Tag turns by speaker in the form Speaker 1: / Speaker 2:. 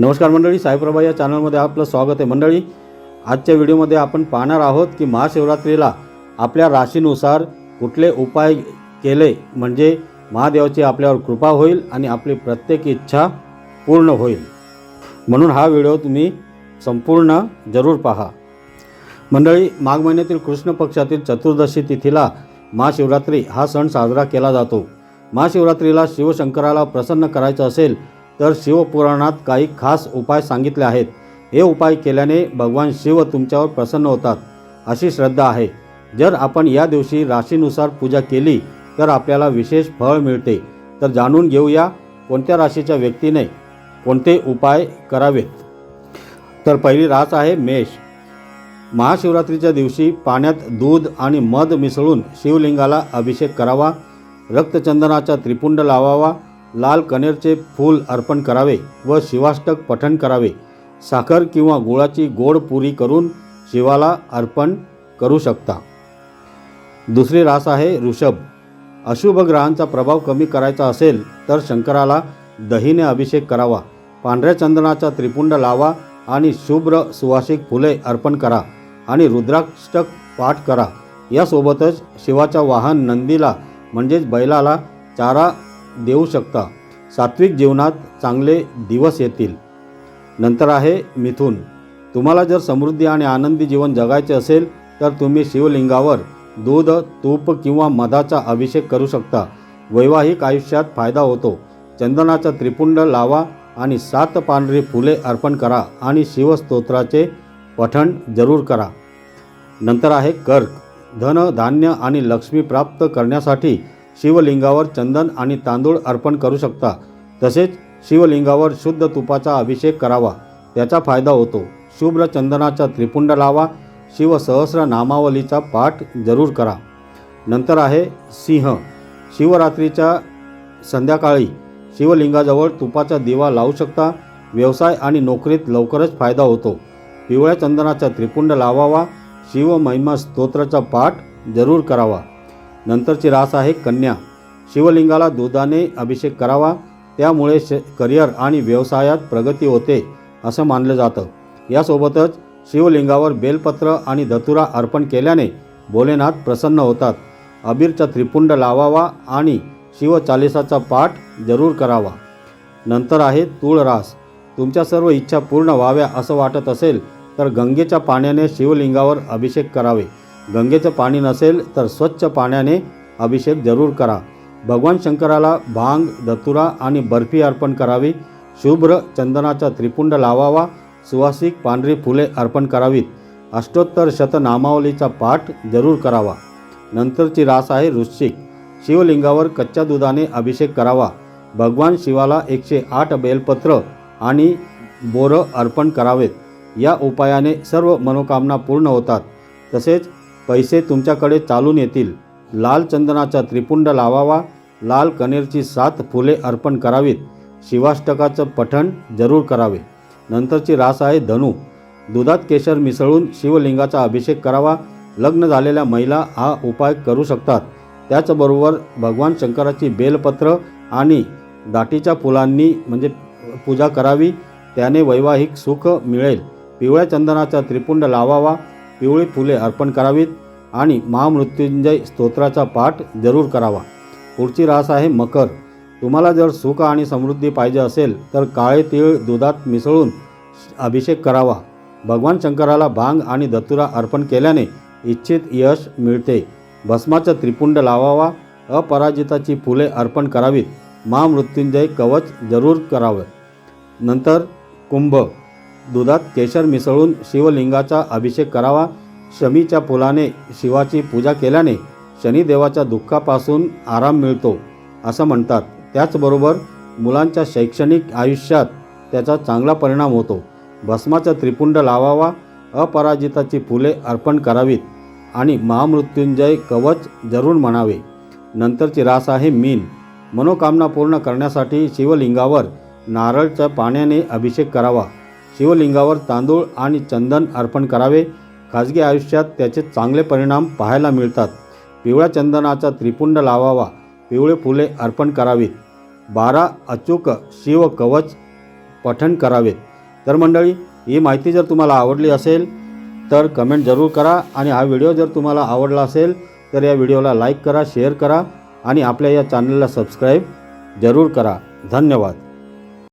Speaker 1: नमस्कार मंडळी साईप्रभा या चॅनलमध्ये आपलं स्वागत आहे. मंडळी आजच्या व्हिडिओमध्ये आपण पाहणार आहोत की महाशिवरात्रीला आपल्या राशीनुसार कुठले उपाय केले म्हणजे महादेवाची आपल्यावर कृपा होईल आणि आपली प्रत्येक इच्छा पूर्ण होईल. म्हणून हा व्हिडिओ तुम्ही संपूर्ण जरूर पहा. मंडळी माघ महिन्यातील कृष्ण पक्षातील चतुर्दशी तिथीला महाशिवरात्री हा सण साजरा केला जातो. महाशिवरात्रीला शिवशंकराला प्रसन्न करायचं असेल तर शिवपुराणात काही खास उपाय सांगितले आहेत. हे उपाय केल्याने भगवान शिव तुमच्यावर प्रसन्न होतात अशी श्रद्धा आहे. जर आपण या दिवशी राशीनुसार पूजा केली तर आपल्याला विशेष फळ मिळते. तर जाणून घेऊया कोणत्या राशीच्या व्यक्तीने कोणते उपाय करावेत. तर पहिली रास आहे मेष. महाशिवरात्रीच्या दिवशी पाण्यात दूध आणि मध मिसळून शिवलिंगाला अभिषेक करावा रक्तचंदनाचा त्रिपुंड लावावा लाल कनेरचे फूल अर्पण करावे व शिवाष्टक पठण करावे. साखर किंवा गुळाची गोड पुरी करून शिवाला अर्पण करू शकता. दुसरी रास आहे ऋषभ. अशुभ ग्रहांचा प्रभाव कमी करायचा असेल तर शंकराला दहीने अभिषेक करावा. पांढऱ्या चंदनाचा त्रिपुंड लावा आणि शुभ्र सुवासिक फुले अर्पण करा आणि रुद्राष्टक पाठ करा. यासोबतच शिवाच्या वाहन नंदीला म्हणजेच बैलाला चारा देऊ शकता. सात्विक जीवनात चांगले दिवस येतील. नंतर आहे मिथून. तुम्हाला जर समृद्धी आणि आनंदी जीवन जगायचे असेल तर तुम्ही शिवलिंगावर दूध तूप किंवा मधाचा अभिषेक करू शकता. वैवाहिक आयुष्यात फायदा होतो. चंदनाचा त्रिपुंड लावा आणि सात पांढरी फुले अर्पण करा आणि शिवस्तोत्राचे पठण जरूर करा. नंतर आहे कर्क. धन धान्य आणि लक्ष्मी प्राप्त करण्यासाठी शिवलिंगावर चंदन आणि तांदूळ अर्पण करू शकता. तसेच शिवलिंगावर शुद्ध तुपाचा अभिषेक करावा. त्याचा फायदा होतो. शुभ्र चंदनाचा त्रिपुंड लावा. शिवसहस्र नामावलीचा पाठ जरूर करा. नंतर आहे सिंह. शिवरात्रीच्या संध्याकाळी शिवलिंगाजवळ तुपाचा दिवा लावू शकता. व्यवसाय आणि नोकरीत लवकरच फायदा होतो. पिवळ्या चंदनाचा त्रिपुंड लावावा. शिव महिमा स्तोत्राचा पाठ जरूर करावा. नंतरची रास आहे कन्या. शिवलिंगाला दुधाने अभिषेक करावा त्यामुळे श करिअर आणि व्यवसायात प्रगती होते असं मानलं जातं. यासोबतच शिवलिंगावर बेलपत्र आणि धतुरा अर्पण केल्याने भोलेनाथ प्रसन्न होतात. अबीरचा त्रिपुंड लावावा आणि शिवचालिसाचा पाठ जरूर करावा. नंतर आहे तुळरास तुमच्या सर्व इच्छा पूर्ण व्हाव्या असं वाटत असेल तर गंगेच्या पाण्याने शिवलिंगावर अभिषेक करावे. गंगेचं पाणी नसेल तर स्वच्छ पाण्याने अभिषेक जरूर करा. भगवान शंकराला भांग दतुरा आणि बर्फी अर्पण करावी. शुभ्र चंदनाचा त्रिपुंड लावावा. सुवासिक पांढरी फुले अर्पण करावीत. अष्टोत्तर शतनामावलीचा पाठ जरूर करावा. नंतरची रास आहे वृश्चिक. शिवलिंगावर कच्च्या दुधाने अभिषेक करावा. भगवान शिवाला एकशे आठ बेलपत्र आणि बोरं अर्पण करावेत. या उपायाने सर्व मनोकामना पूर्ण होतात. तसेच पैसे तुमच्याकडे चालून येतील. लाल चंदनाचा त्रिपुंड लावावा. लाल कनेरची सात फुले अर्पण करावीत. शिवाष्टकाचं पठण जरूर करावे. नंतरची रास आहे धनु. दुधात केशर मिसळून शिवलिंगाचा अभिषेक करावा. लग्न झालेल्या महिला हा उपाय करू शकतात. त्याचबरोबर भगवान शंकराची बेलपत्र आणि दाटीच्या फुलांनी म्हणजे पूजा करावी. त्याने वैवाहिक सुख मिळेल. पिवळ्या चंदनाचा त्रिपुंड लावावा. पिवळी फुले अर्पण करावीत आणि महामृत्युंजय स्तोत्राचा पाठ जरूर करावा. पुढची रास आहे मकर. तुम्हाला जर सुख आणि समृद्धी पाहिजे असेल तर काळे तीळ दुधात मिसळून अभिषेक करावा. भगवान शंकराला भांग आणि दत्तुरा अर्पण केल्याने इच्छित यश मिळते. भस्माचा त्रिपुंड लावावा. अपराजिताची फुले अर्पण करावीत. महामृत्युंजय कवच जरूर करावं. नंतर कुंभ. दुधात केशर मिसळून शिवलिंगाचा अभिषेक करावा. शमीच्या फुलाने शिवाची पूजा केल्याने शनिदेवाच्या दुःखापासून आराम मिळतो असं म्हणतात. त्याचबरोबर मुलांच्या शैक्षणिक आयुष्यात त्याचा चांगला परिणाम होतो. भस्माचा त्रिपुंड लावावा अपराजिताची फुले अर्पण करावीत आणि महामृत्युंजय कवच जरूर म्हणावे. नंतरची रास आहे मीन. मनोकामना पूर्ण करण्यासाठी शिवलिंगावर नारळच्या पाण्याने अभिषेक करावा. शिवलिंगावर तांदूळ आणि चंदन अर्पण करावे. खाजगी आयुष्यात त्याचे चांगले परिणाम पाहायला मिळतात. पिवळ्या चंदनाचा त्रिपुंड लावावा. पिवळे फुले अर्पण करावीत. बारा अचूक शिव कवच पठण करावेत. तर मंडळी ही माहिती जर तुम्हाला आवडली असेल तर कमेंट जरूर करा आणि हा व्हिडिओ जर तुम्हाला आवडला असेल तर या व्हिडिओला लाईक करा शेअर करा आणि आपल्या या चॅनलला सबस्क्राईब जरूर करा. धन्यवाद.